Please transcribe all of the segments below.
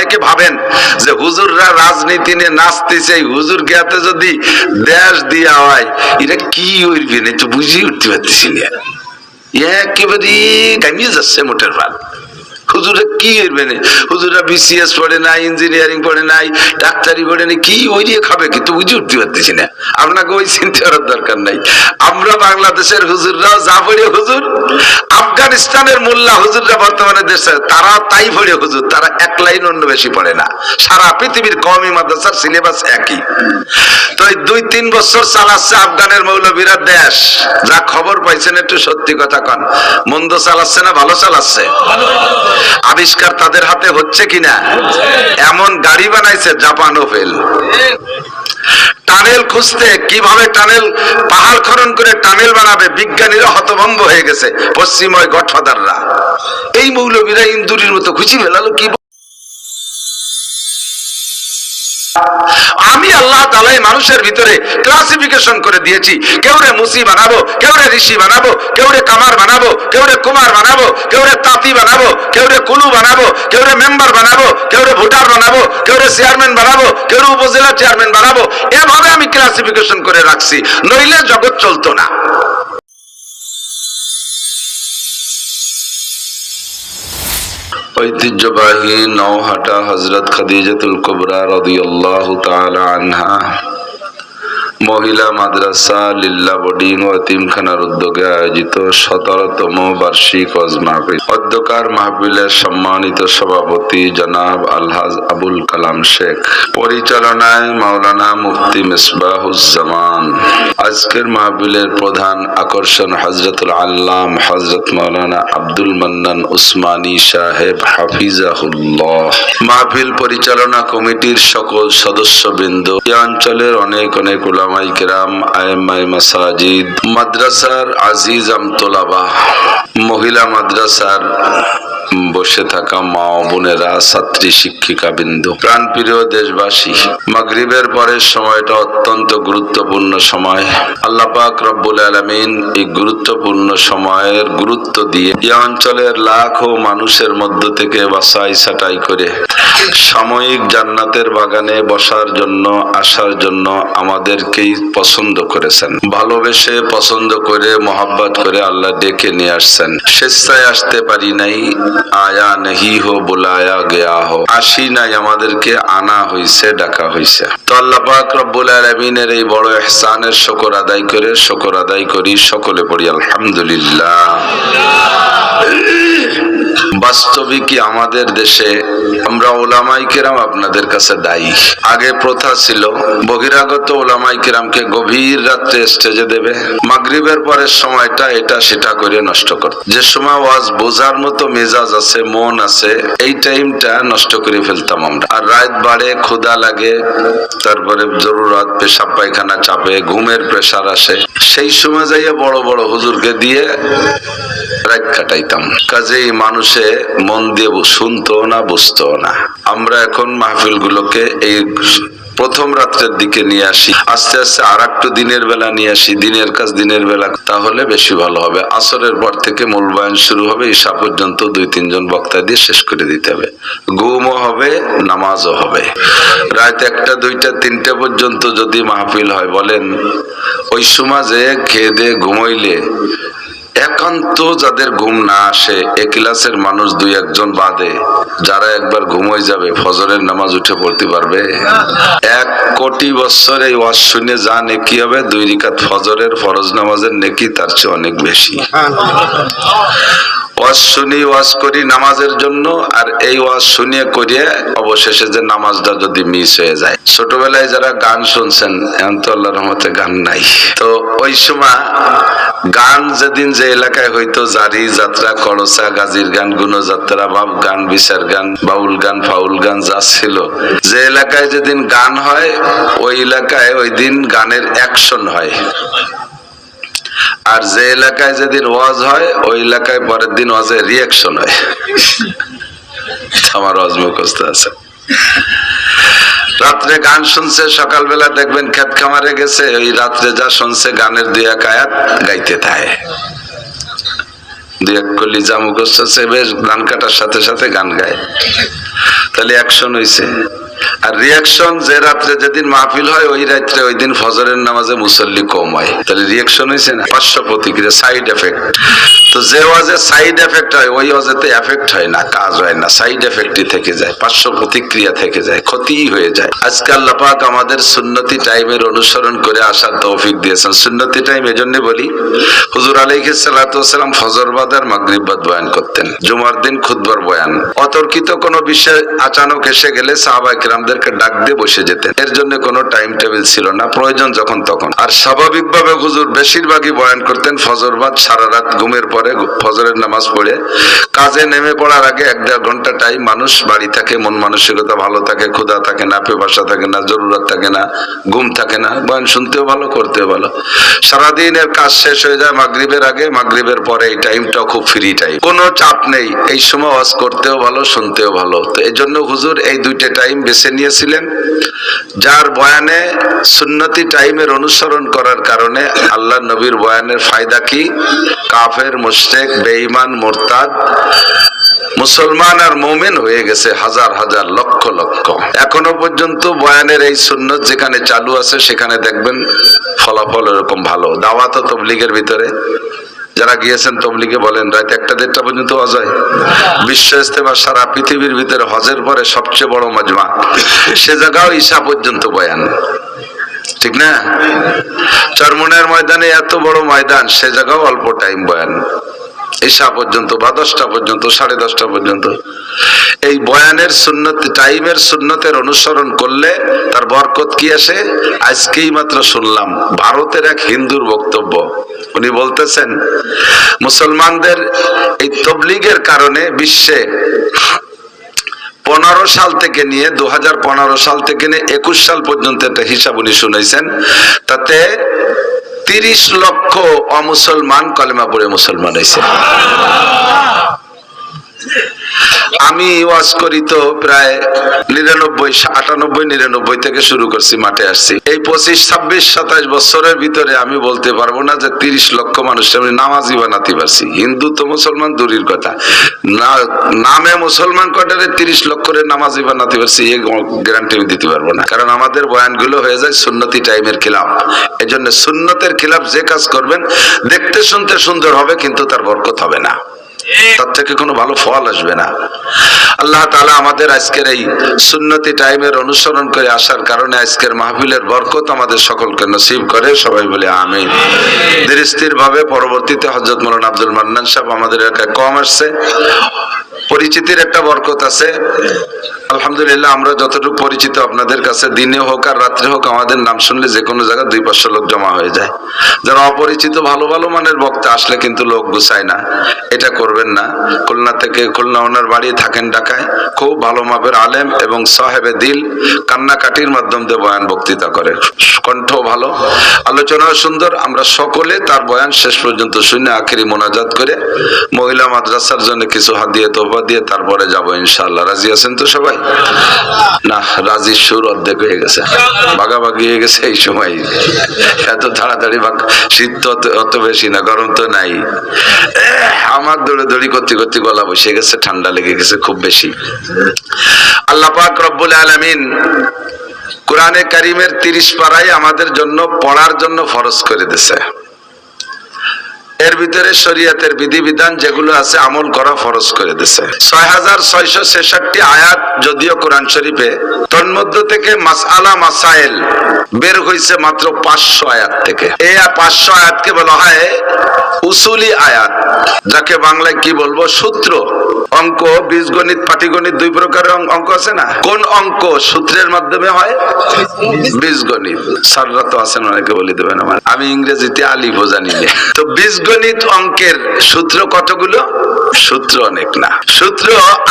অনেকে ভাবেন যে হুজুররা রাজনীতি নিয়ে নাচতেছে হুজুর জ্ঞাতে যদি দেশ দিয়া হয়, এটা কি হইবে? না তো বুঝিয়ে উঠতে পারতেছি না। একেবারে গামিয়ে যাচ্ছে মোটের ভাত হুজুরে কি হইবে না হুজুরা বিসিএস পড়ে নাই ইঞ্জিনিয়ারিং পড়ে নাই, ডাক্তারি পড়ে নাই, কি ওই দিয়ে খাবে কিন্তু বুঝে উঠতে পারতেছি না। আপনাকে ওই চিন্তা করার দরকার নাই। আমরা বাংলাদেশের হুজুররাও যা পড়ে হুজুর, আফগানিস্তানের মোল্লা হুজুররা বর্তমানে দেশে তারা তাই পড়ে হুজুর, তারা এক লাইন অন্য বেশি পড়ে না। সারা পৃথিবীর কমই মাদ্রাসার সিলেবাস একই। তো এই দুই তিন বছর চালাচ্ছে আফগানের মৌলবীরা দেশ। যা খবর পাইছেন একটু সত্যি কথা কন। মন্দ চালাচ্ছে না, ভালো চালাচ্ছে? আবিষ্কার তাদের হাতে হচ্ছে কিনা? এমন গাড়ি বানাইছে জাপান ও ফেল টানেল খুঁজতে কীভাবে টানেল, পাহাড় খনন করে টানেল বানাবে, বিজ্ঞানীরা হতভম্ব হয়ে গেছে, পশ্চিময় গডফাদাররা। এই মৌলবীরা ইন্দুরির মতো খুশি ফেলালো কি আমি আল্লাহ তালাই মানুষের ভিতরে ক্লাসিফিকেশন করে দিয়েছি। মুসি বানাবো ঋষি বানাবো কামার বানাবো কুমার বানাবো তাঁতি বানাবো কুলু বানাবো কেউ মেম্বার বানাবো কেউ ভোটার বানাবো কেউ চেয়ারম্যান বানাবো কেউ রে উপজেলা চেয়ারম্যান বানাবো। এভাবে আমি ক্লাসিফিকেশন করে রাখছি, নইলে জগৎ চলতো না। ঐতিহ্যবাহী নওহাটা হজরত খাদিজাতুল কুবরা রদিয়াল্লাহ তালা আনহা। মহিলা মাদ্রাসা, লিল্লা বোর্ডিং ও এতিমখানার উদ্যোগে আয়োজিত সতেরোতম বার্ষিক মাহফিল। অধ্যকার মাহফিলের সম্মানিত সভাপতি জনাব আলহাজ আবুল কালাম শেখ। পরিচালনায় মাওলানা মুফতি মিসবাহুজ্জামান। আজকের মাহফিলের প্রধান আকর্ষণ হজরতুল আল্লাম হজরত মাওলানা আব্দুল মান্নান উসমানী সাহেব, হাফিজাহুল্লাহ। মাহফিল পরিচালনা কমিটির সকল সদস্যবৃন্দ। এই অঞ্চলের অনেক অনেক উলামাই কেরাম আইমাই মাসাজিদ মাদ্রাসার আজিজ আমতোলাবা মহিলা মাদ্রাসার বসে থাকা মা বোনেরা ছাত্রী শিক্ষিকা বিন্দু। প্রাণ প্রিয় দেশবাসী, মাগরিবের পরের সময়টা অত্যন্ত গুরুত্বপূর্ণ সময়। আল্লাহ পাক রব্বুল আলমিন এই গুরুত্বপূর্ণ সময়ের গুরুত্ব দিয়ে এই অঞ্চলের লাখো মানুষের মধ্য থেকে বাসাই ছাটাই করে সাময়িক জান্নাতের বাগানে বসার জন্য, আসার জন্য আমাদেরকেই পছন্দ করেছেন। ভালোবেসে পছন্দ করে, মোহাব্বত করে আল্লাহ ডেকে নিয়ে আসছেন। স্বেচ্ছায় আসতে পারি নাই আয়া নেহি হো, বুলায়া গেয়া হো। আসি নাই আমাদেরকে, আনা হইছে, ডাকা হইছে। তো আল্লাহ পাক রব্বুল আলামিনের এই বড় ইহসানের শকর আদায় করে, শকর আদায় করি, সকলে পড়ি, আলহামদুলিল্লাহ। বাস্তবিকই আমাদের দেশে? আমরা ওলামাই কেরাম আপনাদের কাছে দায়ী। আগে প্রথা ছিল, বহিরাগত ওলামাই কেরামকে গভীর রাত্রে স্টেজে দেবে। মাগরিবের পরের সময়টা এটা সেটা করে নষ্ট কর যে সময় ওয়াজ বোঝার মতো মেজাজ আছে, মন আছে, এই টাইমটা নষ্ট করে ফেলতাম আমরা। আর রাত বাড়ে ক্ষুদা লাগে, তারপরে জরুরত, পেশাব পায়খানা চাপে, ঘুমের প্রেসার আসে। সেই সময় যাইয়া বড় বড় হুজুরকে দিয়ে রাত কাটাইতাম কাজেই মানুষে মন দিয়ে শুনতো না, বুঝতো না। আমরা এখন মাহফিল গুলোকে এই প্রথম রাত্রের দিকে নিয়ে আসি। আস্তে আস্তে আর একটু দিনের বেলা নিয়ে আসি, দিনের কাজ দিনের বেলা। তাহলে বেশি ভালো হবে। আসরের পর থেকে মূলবায়ন শুরু হবে, ঈশা পর্যন্ত দুই, তিনজন বক্তা দিয়ে শেষ করে দিতে হবে। ঘুমও হবে, নামাজও হবে। রাত একটা, দুইটা, তিনটা পর্যন্ত যদি মাহফিল হয়, বলেন, ওই সমাজে খেয়ে দিয়ে ঘুমাইলে একান্ত যাদের ঘুম না আসে, এ ক্লাসের মানুষ দুই একজন বাদে। যারা একবার ঘুমোয় যাবে, ফজরের নামাজ উঠে পড়তে পারবে? এক কোটি বছর এই ওয়াজ শুনে যা নেকি হবে, দুই রিকাত ফজরের ফরজ নামাজের নেকি তার চেয়ে অনেক বেশি। ওয়াজ শুনি, ওয়াজ করি নামাজের জন্য, আর এই ওয়াজ শুনিয়ে করিয়ে অবশেষে যে নামাজটা যদি মিস হয়ে যায়। ছোটবেলায় যারা গান শুনছেন, এখন তো আল্লাহ রহমতে গান নাই। তো ওই সময় গান যেদিন যে এলাকায় হইতো, জারি, যাত্রা করসা গাজীর গান, গুণযাত্রা, বাপ গান, বিচার গান, বাউল গান, ফাউল গান, যা ছিল, যে এলাকায় যেদিন গান হয়, ওই এলাকায় ওই দিন গানের অ্যাকশন হয়। আর যে এলাকায় যেদিন ওয়াজ হয়, ওই এলাকায় পরের দিন ওয়াজের রিয়াকশন হয়। আমার ওয়াজ মুখস্থ আছে। রাত্রে গান শুনছে, সকালবেলা দেখবেন খেত খামারে গেছে, ওই রাত্রে যা শুনছে গানের দুই এক আয়াত গাইতে থাকে। দুই এক কলি যা মুখস্থ আছে, বেশ গান কাটার সাথে সাথে গান গায়। তাহলে অ্যাকশন হইছে। আর রিয়াকশন যে রাত্রে যেদিন মাহফিল হয়, ওই রাত্রে ওই দিন ফজরের নামাজে মুসল্লি কম হয়। তাহলে রিয়াকশন হয়েছে না? পার্শ্ব প্রতিক্রিয়া সাইড এফেক্ট তো যে ওয়াজে সাইড এফেক্ট হয়, ওই ওয়াজেতে এফেক্ট হয় না, কাজ হয় না, সাইড এফেক্টই থেকে যায়, পার্শ্ব প্রতিক্রিয়া থেকে যায় ক্ষতিই হয়ে যায়। আমাদের সুন্নতি টাইমের অনুসরণ করে আসার তৌফিক দিয়েছেন। সুন্নতি টাইম এজন্য বলি, হুজুর আর বয়ান করতেন, জুমার দিন খুতবার বয়ান। অতর্কিত কোনো বিষয় আচানক এসে গেলে সাহাবা কিরামদেরকে ডাক দিয়ে বসে যেতেন। এর জন্য কোনো টাইম টেবিল ছিল না, প্রয়োজন যখন তখন। আর স্বাভাবিকভাবে হুজুর বেশিরভাগই বয়ান করতেন ফজর বাদ সারা রাত ঘুমের পরে। ফজরের নামাজ পড়ে। কাজে নেমে পড়ার আগে এক দেড় ঘণ্টা টাইম মানুষ বাড়ি থাকে, মন মানসিকতা ভালো থাকে, ক্ষুধা থাকে না, পেপাসা থাকে না, জরুরত থাকে না, ঘুম থাকে না, বয়ান শুনতেও ভালো, করতেও ভালো। সারাদিনের কাজ শেষ হয়ে যায় মাগরিবের আগে, মাগরিবের পরে এই টাইমটাও খুব ফ্রি টাইম কোনো চাপ নেই, এই সময় ওয়াজ করতেও ভালো, শুনতেও ভালো। তো এই জন্য হুজুর এই দুইটা টাইম বেছে নিয়েছিলেন, যার বয়ানে সুন্নতি টাইমের অনুসরণ করার কারণে আল্লাহ নবীর বয়ানের ফায়দা কি? কাফের মুশরিক, বেঈমান, মোরতাদ, মুসলমান আর মোমেন হয়ে গেছে হাজার হাজার লক্ষ লক্ষ। এখনও পর্যন্ত বয়ানের এই সুন্নত যেখানে চালু আছে, সেখানে দেখবেন ফলাফল এরকম ভালো। দাওয়াত তবলিগের ভিতরে যারা গিয়েছেন, তবলিগে বলেন, রাত একটা দেড়টা পর্যন্ত অজয় বিশ্ব ইস্তেমা সারা পৃথিবীর ভিতরে হজের পরে সবচেয়ে বড় মজমা। সে জায়গাও ঈশা পর্যন্ত বয়ান। ঠিক না? চরমনের ময়দানে এত বড় ময়দান, সে জায়গাও অল্প টাইম বয়ান। ঈশা পর্যন্ত বা দশটা পর্যন্ত, সাড়ে দশটা পর্যন্ত। এই বয়ানের সুন্নত টাইমের সুন্নতের অনুসরণ করলে তার বরকত কি আসে? আজকেই মাত্র শুনলাম, ভারতের এক হিন্দুর বক্তব্য। উনি বলতেছেন, মুসলমানদের এই তবলিগের কারণে বিশ্বে পনেরো সাল থেকে নিয়ে দু হাজার পনেরো সাল থেকে নিয়ে, একুশ সাল পর্যন্ত একটা হিসাব উনি শুনেছেন তাতে তিরিশ লক্ষ অমুসলমান কলেমা পড়ে মুসলমান হয়েছে আমি ওয়াজ করি তো প্রায় নিরানব্বই, আটানব্বই, নিরানব্বই থেকে শুরু করছি, মাঠে আসছি। এই পঁচিশ, ছাব্বিশ সাতাইশ বছরের ভিতরে আমি বলতে পারব না যে তিরিশ লক্ষ মানুষ আমি নামাজি বানাতে পারছি হিন্দু তো মুসলমান, দূরের কথা। নামে মুসলমান কটারে তিরিশ লক্ষের নামাজি বানাতে পারছি এই গ্যারান্টি আমি দিতে পারব না। কারণ আমাদের বয়ানগুলো হয়ে যায় সুন্নতি টাইমের খিলাফ। এই জন্য সুন্নতের খিলাফ যে কাজ করবেন, দেখতে শুনতে সুন্দর হবে, কিন্তু তার বরকত হবে না। তার থেকে কোনো ভালো ফল আসবে না। আল্লাহ তালা আমাদের আজকের এই সুন্নতি টাইমের অনুসরণ করে আসার কারণে আজকের মাহফিলের বরকত আমাদের সকলকে নসিব করে, সবাই বলে আমি ধীরস্থির ভাবে পরবর্তীতে হজরত মৌলানা আব্দুল মান্নান সাহেব আমাদের এলাকায় কম আসছে। পরিচিতির একটা বরকত আছে। আলহামদুলিল্লাহ, আমরা যতটুকু পরিচিত আপনাদের কাছে, দিনে হোক আর রাত্রে হোক, আমাদের নাম শুনলে যে কোনো জায়গায় দুই পাঁচশো লোক জমা হয়ে যায়। যারা অপরিচিত, ভালো ভালো মানের বক্তা, আসলে কিন্তু লোক গুছায় না। এটা করবেন না। খুলনা থেকে খুলনা ওনার বাড়ি থাকেন ঢাকায়। খুব ভালো মাপের আলেম এবং সাহেবে দিল। কান্নাকাটির মাধ্যম দিয়ে বয়ান বক্তৃতা করে। কণ্ঠ ভালো। আলোচনা সুন্দর। আমরা সকলে তার বয়ান শেষ পর্যন্ত শুনে আখেরি মোনাজাত করে মহিলা মাদ্রাসার জন্য কিছু হাত দিয়ে তোফা দিয়ে তারপরে যাব ইনশাল্লাহ রাজি আছেন তো সবাই? না, রাজি সুর অর্ধেক হয়ে গেছে। ভাগাভাগি হয়ে গেছে এই সময়। এত তাড়াতাড়ি শীত তো অত- বেশি না, গরম তো নাই। আমার দৌড়ে করতে করতে গলা বসে গেছে, ঠান্ডা লেগে গেছে খুব বেশি। আল্লাহ পাক রব্বুল আলমিন কোরআনে কারিমের তিরিশ পাড়াই আমাদের জন্য পড়ার জন্য ফরজ করে দিছে এর ভিতরে শরীয়তের বিধিবিধান যেগুলো আছে আমল করা ফরজ করে দিছে। ছয় হাজার ছয়শো ছেষট্টি আয়াত যদিও কোরআন শরীফে, তন্মধ্য থেকে মাসআলা মাসাইল বের হয়েছে মাত্র পাঁচশো আয়াত থেকে। এই পাঁচশো আয়াতকে বলা হয় উসুলি আয়াত, যাকে বাংলায় কি বলব? সূত্র। অঙ্ক, বীজগণিত, পাটিগণিত দুই প্রকারের অঙ্ক- আছে না? কোন অঙ্ক সূত্রের মাধ্যমে হয়? বীজগণিত। স্যাররা তো আছেন, অনেকে বলে দেবেন আমার। আমি ইংরেজিতে আলিফও জানি তো বীজগণিত অঙ্কের সূত্র কতগুলো? সূত্র অনেক না। সূত্র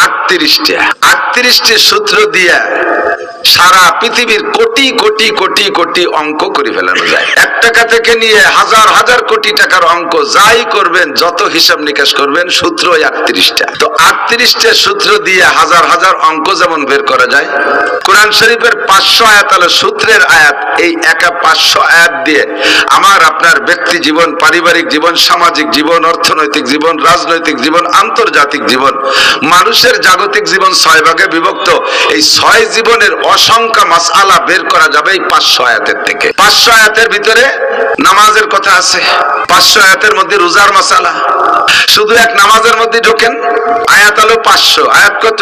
আটত্রিশটা। আটত্রিশটি সূত্র দিয়া সারা পৃথিবীর কোটি কোটি কোটি কোটি অঙ্ক করে ফেলানো যায়। এক টাকা থেকে নিয়ে হাজার হাজার কোটি টাকার অঙ্ক যাই করবেন, যত হিসাব নিকাশ করবেন, সূত্র ওই আটত্রিশটা। তো আটত্রিশটা সূত্র দিয়ে হাজার হাজার অঙ্ক যেমন বের করা যায়, কোরআন শরীফের পাঁচশো আয়াত হলো সূত্রের আয়াত, এই একা পাঁচশো আয়াত দিয়ে আমার আপনার ব্যক্তি জীবন, পারিবারিক জীবন সামাজিক জীবন, অর্থনৈতিক জীবন, রাজনৈতিক জীবন, আন্তর্জাতিক জীবন, মানুষের জাগতিক জীবন ছয় ভাগে বিভক্ত। এই ছয় জীবনের অসংখ্য মাসআলা বের করা যাবে এই পাঁচশো আয়াতের থেকে। পাঁচশো আয়াতের ভিতরে নামাজের কথা আছে। পাঁচশো আয়াতের মধ্যে রোজার মাসালা শুধু এক নামাজের মধ্যে ঢোকেন, আয়াত হলো পাঁচশো। আয়াত কত?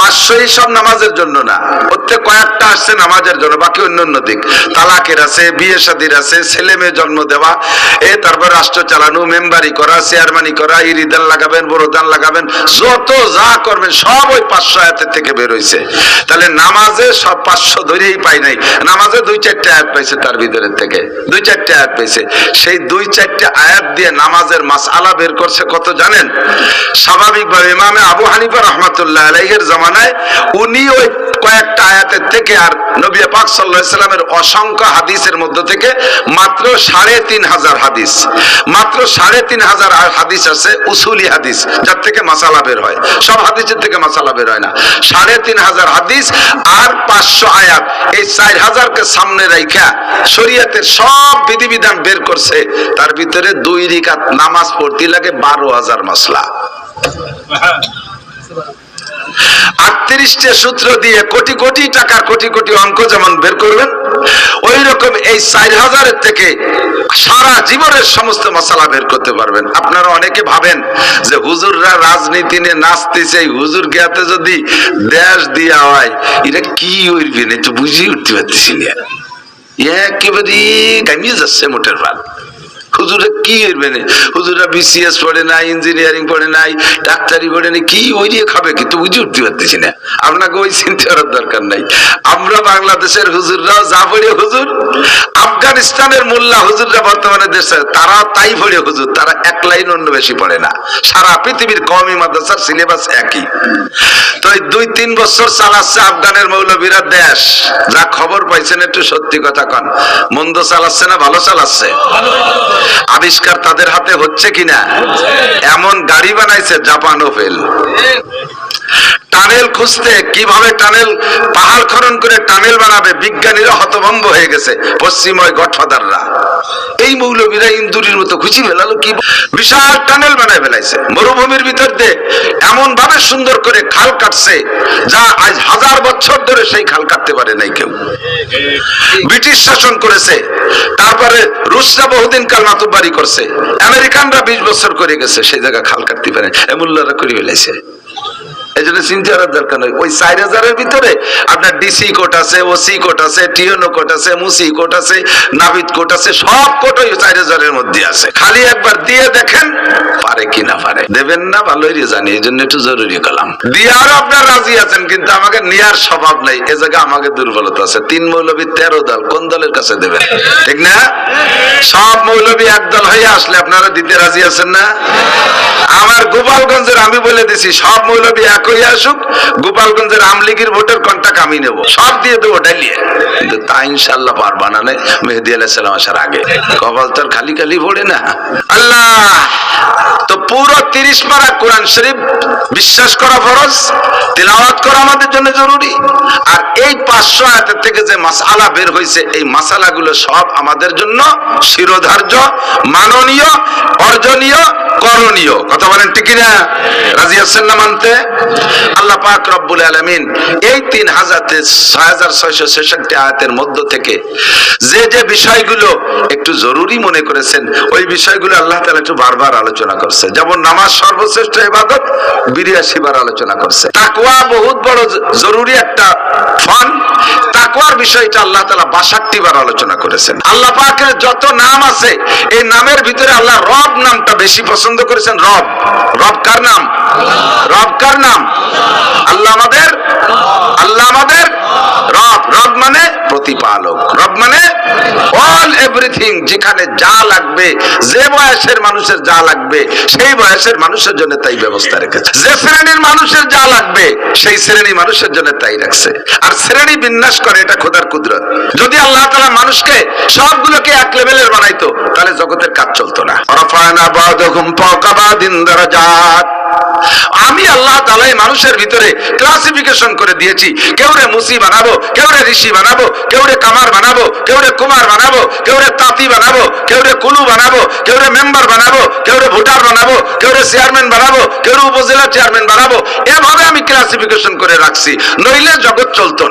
পাঁচশোই সব নামাজের জন্য না। প্রত্যেক কয়েকটা আসছে নামাজের জন্য, বাকি অন্য অন্য দিক। তালাকের আছে, বিয়ে শাদির আছে ছেলে মেয়ে জন্ম দেওয়া, এ তারপর রাষ্ট্র চালানো, মেম্বারি করা চেয়ারম্যানি করা ইরিদান লাগাবেন, বড় দান লাগাবেন, যত যা করবেন, সব ওই পাঁচশো আয়াতের থেকে বের হইছে। তাহলে নামাজে সব পাঁচশো ধরেই পাই নাই। নামাজে দুই চারটে আয়াত পাইছে তার ভিতরের থেকে। দুই চারটে আয়াত পাইছে। সেই দুই চারটে আয়াত দিয়ে নামাজের মাস আলা বের করছে কত জানেন? স্বাভাবিকভাবে ইমামে আবু হানিফা রহমতুল্লাহ আলাইহের জামানায় উনি ওই কয়েকটা আয়াতের থেকে আর নবী পাক সাল্লাহ সাল্লামের অসংখ্য হাদিসের মধ্য থেকে মাত্র সাড়ে তিন হাজার হাদিস। মাত্র সাড়ে তিন হাজার হাদিস আছে, উসুলি হাদিস, যার থেকে মাসালা বের হয়। সব হাদিসের থেকে মাসালা বের হয় না। সাড়ে তিন হাজার হাদিস আর পাঁচশো আয়াত। এই চার হাজারকে সামনে রাইখা শরীয়তের সব বিধিবিধান বের করছে। তার ভিতরে দুই রিকাত নামাজ পড়তে লাগে বারো হাজার মশলা আটত্রিশটা সূত্র দিয়ে কোটি কোটি টাকার কোটি কোটি অঙ্ক যেমন বের করবেন রকম এই চার হাজারের থেকে সারা জীবনের সমস্ত মশলা বের করতে পারবেন। আপনারা অনেকে ভাবেন যে হুজুররা রাজনীতি নিয়ে নাচতেছে, এই হুজুর গিয়াতে যদি দেশ দিয়া হয় এটা কি হইবে না বুঝিয়ে উঠতে পারতেছি না। একেবারে গামিয়ে যাচ্ছে মোটের ভাগ। হুজুরা কি করবে হুজুরা বিসিএস পড়ে নাই ইঞ্জিনিয়ারিং পড়ে নাই, ডাক্তারি পড়ে নাই, কি ওই দিয়ে খাবে কিন্তু বুঝে উঠতে পারতেছি না। আপনাকে ওই চিন্তা করার দরকার নাই। আমরা বাংলাদেশের হুজুররাও যা পড়ে হুজুর, আফগানিস্তানের মোল্লা হুজুররা বর্তমানে দেশে তারা তাই পড়ে হুজুর, তারা এক লাইন অন্য বেশি পড়ে না। সারা পৃথিবীর কমই মাদ্রাসার সিলেবাস একই। তো এই দুই তিন বছর চালাচ্ছে আফগানের মৌলবীরা দেশ। যা খবর পাইছেন একটু সত্যি কথা কন। মন্দ চালাচ্ছে না, ভালো চালাচ্ছে? আবিষ্কার তাদের হাতে হচ্ছে কিনা? এমন গাড়ি বানাইছে জাপান ফেল টানেল খুঁজতে কীভাবে টানেল পাহাড় খনন করে টানেল বানাবে? বিজ্ঞানীরা হতভম্ব হয়ে গেছে, পশ্চিময় গডফাদাররা। এই মৌলবীরা ইন্দুরির মতো খুশি ফেলালো কি? বিশাল টানেল বানায় ফেলাইছে। মরুভূমির ভিতর দিয়ে এমন ভাবে সুন্দর করে খাল কাটছে, যা আজ হাজার বছর ধরে সেই খাল কাটতে পারে নাই কেউ। ব্রিটিশ শাসন করেছে, তারপরে রুশরা বহুদিন কাল মাতুব্বারি করছে। আমেরিকানরা বিশ বছর করে গেছে সেই জায়গা খাল কাটতে পারে এমুল্লারা করে ফেলেছে এই জন্য ওই চার হাজারের ভিতরে আপনার ডিসি কোট আছে, ওসি কোট আছে, টিএনও কোট আছে, মুসি কোট আছে, নাবিদ কোট আছে, সব কোট ওই চার হাজারের মধ্যে আছে। খালি একবার দিয়ে দেখেন পারে কি না পারে। দেবেন না, ভালোই জানি এই জন্য একটু জরুরি কলাম। দিয়ারও আপনার রাজি আছেন, কিন্তু আমাকে নেয়ার স্বভাব নাই। এ জায়গায় আমাকে দুর্বলতা আছে। তিন মৌলবী, তেরো দল, কোন দলের কাছে দেবেন? ঠিক না? সব মৌলবী একদল হয়ে আসলে আপনারা দিতে রাজি আছেন না? আমার গোপালগঞ্জের আমি বলে দিছি, সব মৌলবী এক হয়ে আসুক, গোপালগঞ্জের আমলিগির ভোটের কন্টাক্ট আমি নেব। সব দিয়ে দেবো ডালিয়ে কিন্তু তা ইনশাল্লাহ পারবা না মেহেদি আলাহ আসার আগে। কপাল তোর খালি খালি পড়ে না। আল্লাহ! তো পুরো তিরিশ পারা কোরআন শরীফ বিশ্বাস করা ফরজ, তেলাওয়াত করা আমাদের জন্য জরুরি। আর এই পাঁচশো আয়াতের থেকে যে মাসালা বের হয়েছে এই মাসালাগুলো সব আমাদের জন্য শিরোধার্য, মাননীয়, অর্জনীয় কথা বলেন ঠিক না রাজি আছেন না মানতে? আল্লাহ পাক রব্বুল আলামিন এই তিন হাজার হাজার ছয়শো ছেষট্টি আয়াতের মধ্য থেকে যে যে বিষয়গুলো একটু জরুরি মনে করেছেন, ওই বিষয়গুলো আল্লাহ তাআলা একটু বারবার আলোচনা করছে। যেমন নামাজ সর্বশ্রেষ্ঠ ইবাদত বিরাশি বার আলোচনা করছে। তাকওয়া বহুত বড় জরুরি একটা ফান তাকওয়ার বিষয়টা আল্লাহ তালা বাষট্টি বার আলোচনা করেছেন। আল্লাহ পাকের যত নাম আছে। এই নামের ভিতরে আল্লাহ রব নামটা বেশি পছন্দ করেছেন। রব। রব কার নাম? রব কার নাম? আল্লাহ আমাদের? আল্লাহ আমাদের? রব। রব মানে প্রতিপালক। রব মানে অল এভরিথিং যেখানে যা লাগবে, যে বয়সের মানুষের যা লাগবে, সেই বয়সের মানুষের জন্য তাই ব্যবস্থা রেখেছে। যে শ্রেণির মানুষের যা লাগবে, সেই শ্রেণি মানুষের জন্য তাই রাখছে। আর শ্রেণি বিন্যাস করে এটা খোদার কুদরত। যদি আল্লাহ তালা মানুষকে সবগুলোকে এক লেভেলের বানাইতো তাহলে জগতের কাজ চলতো না আমি আল্লাহ তালাই মানুষের ভিতরে ক্লাসিফিকেশন করে দিয়েছি মুসি বানাবো কেউ রে ঋষি বানাবো কেউ কামার বানাবো কুমার বানাবো তাঁতি বানাবো কুলু বানাবো মেম্বার বানাবো কেউ ভোটার বানাবো কেউ চেয়ারম্যান বানাবো কেউ উপজেলা চেয়ারম্যান বানাবো এভাবে আমি ক্লাসিফিকেশন করে রাখছি নইলে জগৎ চলতো